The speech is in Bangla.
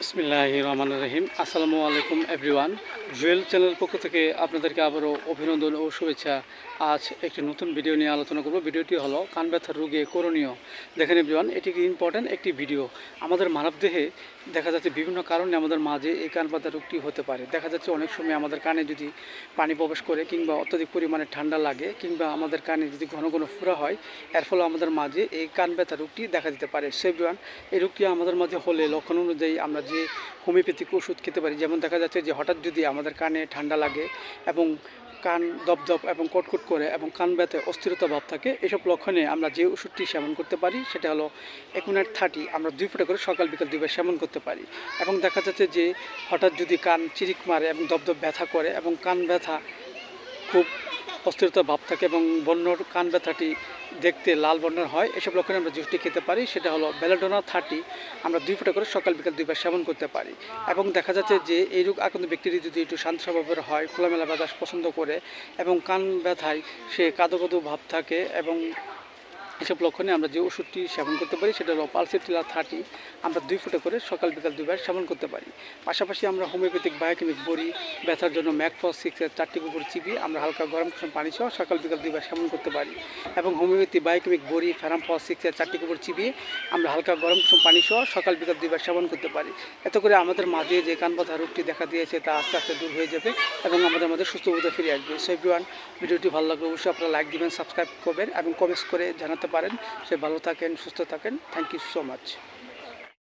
বিসমিল্লাহ রহমান রহিম। আসসালামু আলাইকুম এভরিওয়ান জুয়েল চ্যানেল পক্ষ থেকে আপনাদেরকে আবারও অভিনন্দন ও শুভেচ্ছা। আজ একটি নতুন ভিডিও নিয়ে আলোচনা করব। ভিডিওটি হলো, কান ব্যথার রোগে করণীয়। দেখেন এভরিওয়ান এটি ইম্পর্ট্যান্ট একটি ভিডিও। আমাদের মানবদেহে দেখা যাচ্ছে বিভিন্ন কারণে আমাদের মাঝে এই কান ব্যথা রোগটি হতে পারে। দেখা যাচ্ছে অনেক সময় আমাদের কানে যদি পানি প্রবেশ করে কিংবা অত্যধিক পরিমাণে ঠান্ডা লাগে কিংবা আমাদের কানে যদি ঘন ঘন ফুরা হয়, এর ফলে আমাদের মাঝে এই কান ব্যথা রোগটি দেখা দিতে পারে। সেভরিওয়ান এই রোগটি আমাদের মাঝে হলে লক্ষণ অনুযায়ী আমরা যে হোমিওপ্যাথিক ওষুধ খেতে পারি। যেমন দেখা যাচ্ছে যে হঠাৎ যদি আমাদের কানে ঠান্ডা লাগে এবং কান দপদপ এবং কটকট করে এবং কান ব্যথে অস্থিরতা ভাব থাকে, এসব লক্ষণে আমরা যে ওষুধটি সেবন করতে পারি, সেটা হলো একুনার থার্টি, আমরা দুই ফোঁটা করে সকাল বিকাল দুইবার সেবন করতে পারি। এবং দেখা যাচ্ছে যে হঠাৎ যদি কান চিরিক মারে এবং দপদপ ব্যথা করে এবং কান ব্যথা খুব অস্থিরতা ভাব থাকে এবং বন্যর কান ব্যথাটি দেখতে লাল বর্ণের হয়। এসব লক্ষণে আমরা জুসটি খেতে পারি। সেটা হলো বেলাডোনা থার্টি আমরা দুই ফোঁটা করে সকাল বিকাল দুইবার সেবন করতে পারি এবং দেখা যাচ্ছে যে এই রোগ আক্রান্ত ব্যক্তিটি যদি একটু শান্ত স্বভাবের হয়, খোলামেলা বাতাস পছন্দ করে এবং কান ব্যথায় সে কাদো কাদো ভাব থাকে এবং এসব লক্ষণে আমরা যে ওষুধটি সেবন করতে পারি, সেটা হলো পালসেটিলা থার্টি আমরা দুই ফুটে করে সকাল বিকাল দুইবার সেবন করতে পারি। পাশাপাশি আমরা হোমিওপ্যাথিক বায়োকেমিক বড়ি, ব্যথার জন্য ম্যাকফস সিক্সের চারটি কুকুর চিবি আমরা হালকা গরম কুসুম পানি সহ সকাল বিকাল দুইবার সেবন করতে পারি। এবং হোমিওপ্যাথি বায়োকেমিক বড়ি ফ্যারাম ফস সিক্সের চারটি কুকুর চিবিয়ে আমরা হালকা গরম কুসুম পানি সহ সকাল বিকাল দুইবার সেবন করতে পারি। এত করে আমাদের মাঝে যে কান ব্যথা রোগটি দেখা দিয়েছে, তা আস্তে আস্তে দূর হয়ে যাবে এবং আমাদের মধ্যে সুস্থ বোধে ফিরে আসবে। সো ভিডিওটি ভালো লাগলে অবশ্যই আপনারা লাইক দিবেন সাবস্ক্রাইব করবেন এবং কমেন্টস করে জানাতে পারেন। সে ভালো থাকেন সুস্থ থাকেন। Thank you so much